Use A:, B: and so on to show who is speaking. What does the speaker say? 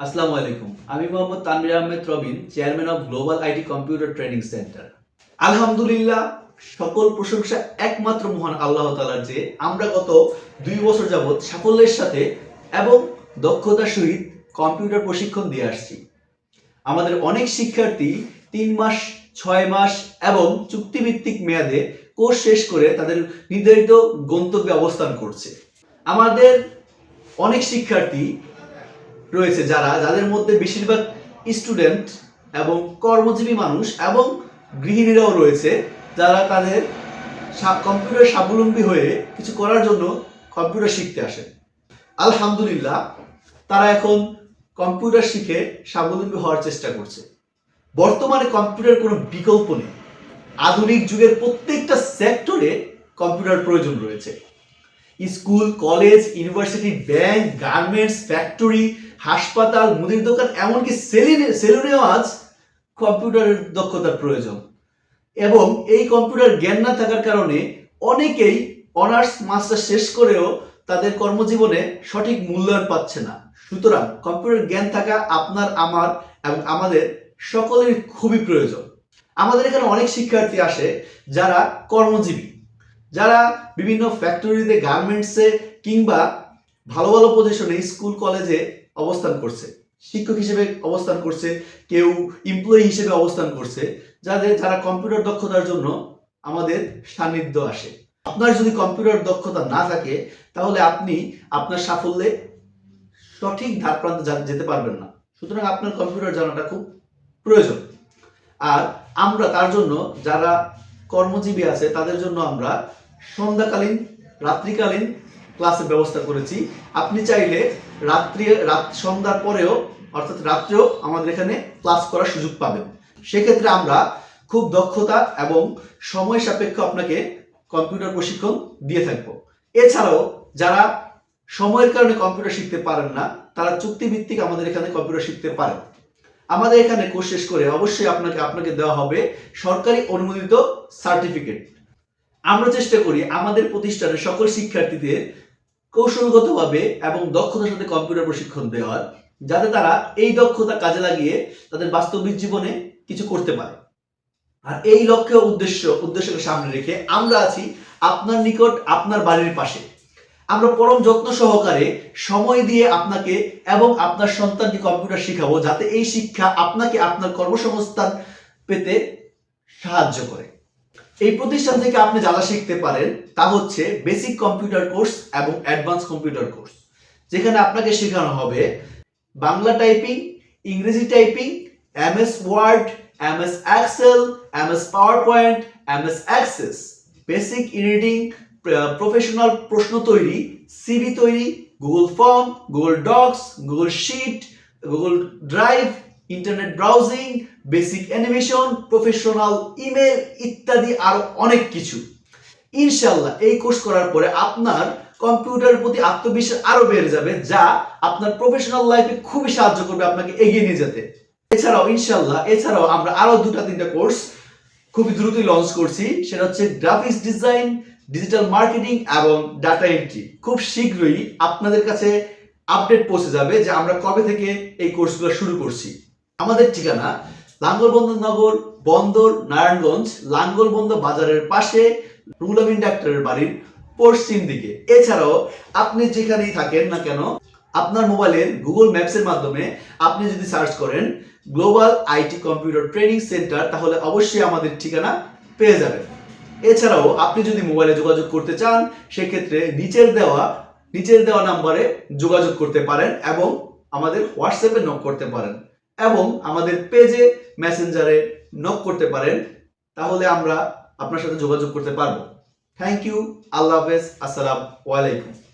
A: আসসালামু আলাইকুম। আমি Mohammad Tanvir Ahmed Robin, chairman of Global IT computer training centre. আলহামদুলিল্লাহ, সকল প্রশংসা একমাত্র মহান আল্লাহ তালার যে আমরা গত দুই বছর যাবৎ সাফল্যের সাথে এবং দক্ষতার সহিত কম্পিউটার প্রশিক্ষণ দিয়ে আসছি। আমাদের অনেক শিক্ষার্থী তিন মাস, ছয় মাস এবং চুক্তিভিত্তিক মেয়াদে কোর্স শেষ করে তাদের নির্ধারিত গন্তব্যে অবস্থান করছে। আমাদের অনেক শিক্ষার্থী রয়েছে যারা, যাদের মধ্যে বেশিরভাগ স্টুডেন্ট এবং কর্মজীবী মানুষ এবং গৃহিণীরাও রয়েছে, যারা তাদের কম্পিউটার স্বাবলম্বী হয়ে কিছু করার জন্য কম্পিউটার শিখতে আসে। আলহামদুলিল্লাহ, তারা এখন কম্পিউটার শিখে স্বাবলম্বী হওয়ার চেষ্টা করছে। বর্তমানে কম্পিউটার কোনো বিকল্প নেই। আধুনিক যুগের প্রত্যেকটা সেক্টরে কম্পিউটার প্রয়োজন রয়েছে। School college university bank garments factory হাসপাতাল, মুদির দোকান, এমনকি সেলুনে, সেলুনেও আজ কম্পিউটারের দক্ষতার প্রয়োজন। এবং এই কম্পিউটার জ্ঞান না থাকার কারণে অনেকেই অনার্স মাস্টার শেষ করেও তাদের কর্মজীবনে সঠিক মূল্যায়ন পাচ্ছে না। সুতরাং কম্পিউটার জ্ঞান থাকা আপনার, আমার এবং আমাদের সকলের খুবই প্রয়োজন। আমাদের এখানে অনেক শিক্ষার্থী আসে যারা কর্মজীবী, যারা বিভিন্ন ফ্যাক্টরিতে গার্মেন্টসে কিংবা ভালো ভালো পজিশনে স্কুল কলেজে অবস্থান করছে। শিক্ষক হিসেবে অবস্থান করছে, কেউ এমপ্লয়ি হিসেবে অবস্থান করছে, যাদের, যারা কম্পিউটার দক্ষতার জন্য আমাদের সান্নিধ্য আসে। আপনার যদি কম্পিউটার দক্ষতা না থাকে, তাহলে আপনি আপনার সাফল্যে সঠিক ধার প্রান্তে যেতে পারবেন না। সুতরাং আপনার কম্পিউটার জানাটা খুব প্রয়োজন। আর আমরা তার জন্য যারা কর্মজীবী আছে, তাদের জন্য আমরা সন্ধ্যাকালীন, রাত্রিকালীন ক্লাসের ব্যবস্থা করেছি। আপনি চাইলে রাত্রি, রাত, সন্ধ্যার পরেও, অর্থাৎ রাত্রেও আমাদের এখানে ক্লাস করার সুযোগ পাবেন। সেক্ষেত্রে আমরা খুব দক্ষতা এবং সময় সাপেক্ষ আপনাকে কম্পিউটার প্রশিক্ষণ দিয়ে থাকব। এছাড়াও যারা সময়ের কারণে কম্পিউটার শিখতে পারেন না, তারা চুক্তিভিত্তিক আমাদের এখানে কম্পিউটার শিখতে পারেন। আমাদের এখানে কোর্স শেষ করে অবশ্যই আপনাকে আপনাকে দেওয়া হবে সরকারি অনুমোদিত সার্টিফিকেট। আমরা চেষ্টা করি আমাদের প্রতিষ্ঠানের সকল শিক্ষার্থীদের কৌশলগতভাবে এবং দক্ষতার সাথে কম্পিউটার প্রশিক্ষণ দেওয়ার যাতে তারা এই দক্ষতা কাজে লাগিয়ে তাদের বাস্তবিক জীবনে কিছু করতে পারে। আর এই লক্ষ্য উদ্দেশ্য, উদ্দেশ্যকে সামনে রেখে আমরা আছি আপনার নিকট, আপনার বাড়ির পাশে। আমরা পরম যত্ন সহকারে সময় দিয়ে আপনাকে এবং আপনার সন্তানকে কম্পিউটার শেখাবো, যাতে এই শিক্ষা আপনাকে আপনার কর্মসংস্থান পেতে সাহায্য করে। এই প্রতিষ্ঠান থেকে আপনি যারা শিখতে পারেন, তা হচ্ছে বেসিক কম্পিউটার কোর্স এবং অ্যাডভান্স কম্পিউটার কোর্স যেখানে আপনাকে শেখানো হবে বাংলা টাইপিং ইংরেজি typing M S Word M S Excel M S power point M S Access basic editing professional প্রশ্ন তৈরি সিভি তৈরি Google form Google docs Google sheet Google drive internet browsing basic animation professional email ইত্যাদি আরও অনেক কিছু। ইনশাল্লাহ এই course করার পরে আপনার কম্পিউটারের প্রতি আত্মবিশ্বাস আরও বেড়ে যাবে, যা আপনার প্রফেশনাল লাইফে খুবই সাহায্য করবে আপনাকে এগিয়ে নিয়ে যেতে। এছাড়াও ইনশাল্লাহ এছাড়াও আমরা আরও দুটা তিনটা কোর্স খুবই দ্রুতই লঞ্চ করছি, সেটা হচ্ছে গ্রাফিক্স ডিজাইন ডিজিটাল মার্কেটিং এবং ডাটা এন্ট্রি খুব শীঘ্রই আপনাদের কাছে আপডেট পৌঁছে যাবে যে আমরা কবে থেকে এই কোর্সগুলো শুরু করছি। আমাদের ঠিকানা লাঙ্গলবন্দর নগর, বন্দর, নারায়ণগঞ্জ লাঙ্গলবন্দ বাজারের পাশে রুল ডাক্তারের বাড়ির পশ্চিম দিকে। এছাড়াও আপনি যেখানেই থাকেন না কেন, আপনার মোবাইলের গুগল ম্যাপসের মাধ্যমে আপনি যদি সার্চ করেন Global IT computer training centre তাহলে অবশ্যই আমাদের ঠিকানা পেয়ে যাবেন। এছাড়াও আপনি যদি মোবাইলে যোগাযোগ করতে চান, সেক্ষেত্রে নিচের দেওয়া নিচের দেওয়া নাম্বারে যোগাযোগ করতে পারেন এবং আমাদের হোয়াটসঅ্যাপে নক করতে পারেন। এবং আমাদের পেজে মেসেঞ্জারে নক করতে পারেন, তাহলে আমরা আপনার সাথে যোগাযোগ করতে পারব। থ্যাংক ইউ আল্লাহ হাফেজ। আসসালাম ওয়ালাইকুম